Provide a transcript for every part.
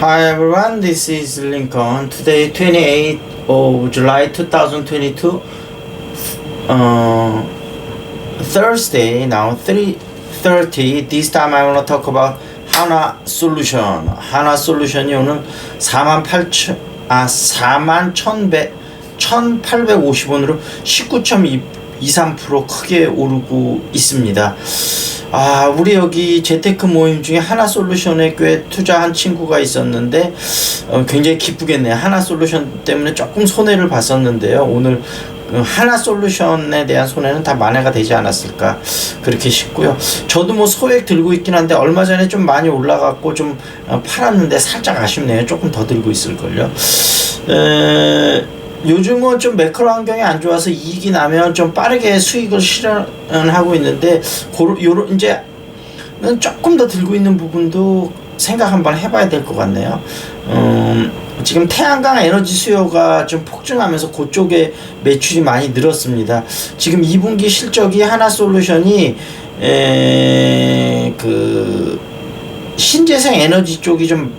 Hi everyone, this is Lincoln. Today, 28th of July 2022. Uh, Thursday now 3:30. This time I want to talk about 하나 솔루션. 하나 솔루션이 오늘 4만 8천 아 4만 1,100 1,850원으로 19.23% 크게 오르고 있습니다. 아, 우리 여기 재테크 모임 중에 하나 솔루션에 꽤 투자한 친구가 있었는데 어, 굉장히 기쁘겠네요. 하나 솔루션 때문에 조금 손해를 봤었는데요. 오늘 그 하나 솔루션에 대한 손해는 다 만회가 되지 않았을까 그렇게 싶고요. 저도 뭐 소액 들고 있긴 한데 얼마 전에 좀 많이 올라갔고 좀 어, 팔았는데 살짝 아쉽네요. 조금 더 들고 있을 걸요. 에... 요즘은 좀 매크로 환경이 안 좋아서 이익이 나면 좀 빠르게 수익을 실현하고 있는데 고로 요런 이제는 조금 더 들고 있는 부분도 생각 한번 해봐야 될 것 같네요. 음, 지금 태양광 에너지 수요가 좀 폭증하면서 그쪽에 매출이 많이 늘었습니다. 지금 2분기 실적이 하나 솔루션이 에, 그 신재생 에너지 쪽이 좀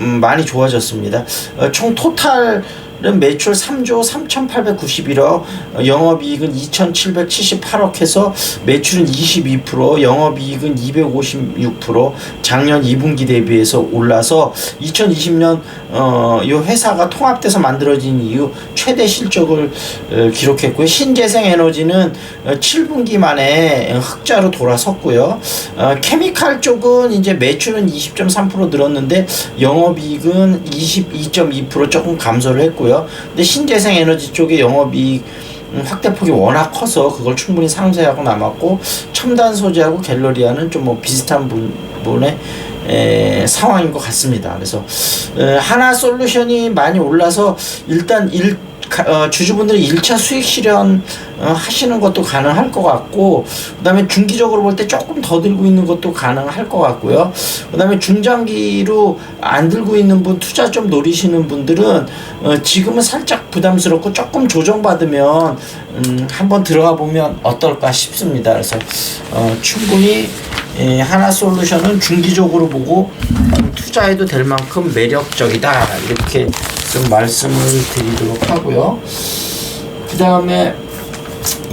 음, 많이 좋아졌습니다. 어, 총 토탈 은 매출 3조 3,891억, 영업이익은 2,778억 해서 매출은 22%, 영업이익은 256%, 작년 2분기 대비해서 올라서 2020년 어, 이 회사가 통합돼서 만들어진 이후 최대 실적을 어, 기록했고요. 신재생 에너지는 어, 7분기 만에 흑자로 돌아섰고요. 어, 케미칼 쪽은 이제 매출은 20.3% 늘었는데 영업이익은 22.2% 조금 감소를 했고 요. 근데 신재생 에너지 쪽의 영업이익 음, 확대폭이 워낙 커서 그걸 충분히 상쇄하고 남았고 첨단 소재하고 갤러리아는 좀 뭐 비슷한 부분의 에, 상황인 것 같습니다. 그래서 에, 하나 솔루션이 많이 올라서 일단 일 어, 주주분들이 1차 수익 실현 어, 하시는 것도 가능할 것 같고 그다음에 중기적으로 볼 때 조금 더 들고 있는 것도 가능할 것 같고요. 그다음에 중장기로 안 들고 있는 분 투자 좀 노리시는 분들은 어, 지금은 살짝 부담스럽고 조금 조정받으면 음, 한번 들어가 보면 어떨까 싶습니다. 그래서 어, 충분히 예, 하나 솔루션은 중기적으로 보고 투자해도 될 만큼 매력적이다 이렇게 좀 말씀을 드리도록 하고요. 그 다음에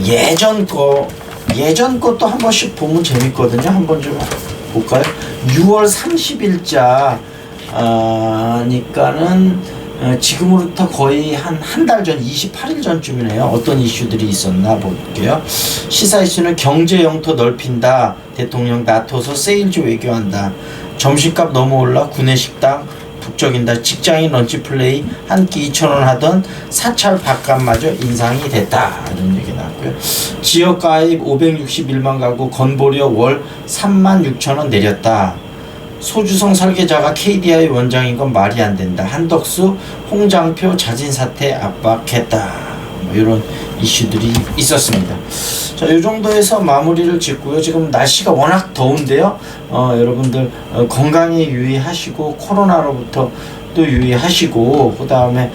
예전 거 예전 것도 한 번씩 보면 재밌거든요. 한 번 좀 볼까요? 6월 30일자 아, 니까는 어, 지금으로부터 거의 한 한 달 전, 28일 전쯤이네요. 어떤 이슈들이 있었나 볼게요. 시사 이슈는 경제 영토 넓힌다. 대통령 나토서 세일즈 외교한다. 점심값 너무 올라 구내 식당 북적인다. 직장인 런치 플레이 한 끼 2천 원 하던 사찰 밥값마저 인상이 됐다. 이런 얘기 나왔고요. 지역 가입 561만 가구 건보료 월 3만 6천 원 내렸다. 소주성 설계자가 KDI 원장인 건 말이 안 된다. 한덕수, 홍장표 자진 사퇴 압박했다. 뭐 이런 이슈들이 있었습니다. 자, 이 정도에서 마무리를 짓고요. 지금 날씨가 워낙 더운데요. 어, 여러분들 어, 건강에 유의하시고 코로나로부터 또 유의하시고 그 다음에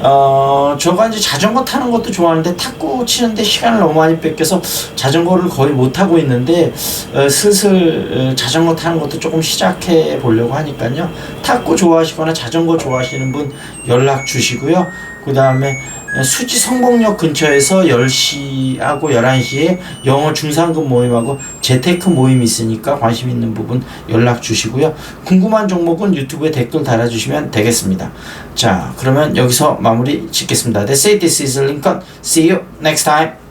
어, 저가 이제 자전거 타는 것도 좋아하는데 탁구 치는데 시간을 너무 많이 뺏겨서 자전거를 거의 못 타고 있는데 어, 슬슬 어, 자전거 타는 것도 조금 시작해 보려고 하니까요. 탁구 좋아하시거나 자전거 좋아하시는 분 연락 주시고요. 그 다음에 수지 성북역 근처에서 10시하고 11시에 영어 중상급 모임하고 재테크 모임이 있으니까 관심 있는 부분 연락 주시고요. 궁금한 종목은 유튜브에 댓글 달아주시면 되겠습니다. 자, 그러면 여기서 마무리 짓겠습니다. That's it. This is Lincoln. See you next time.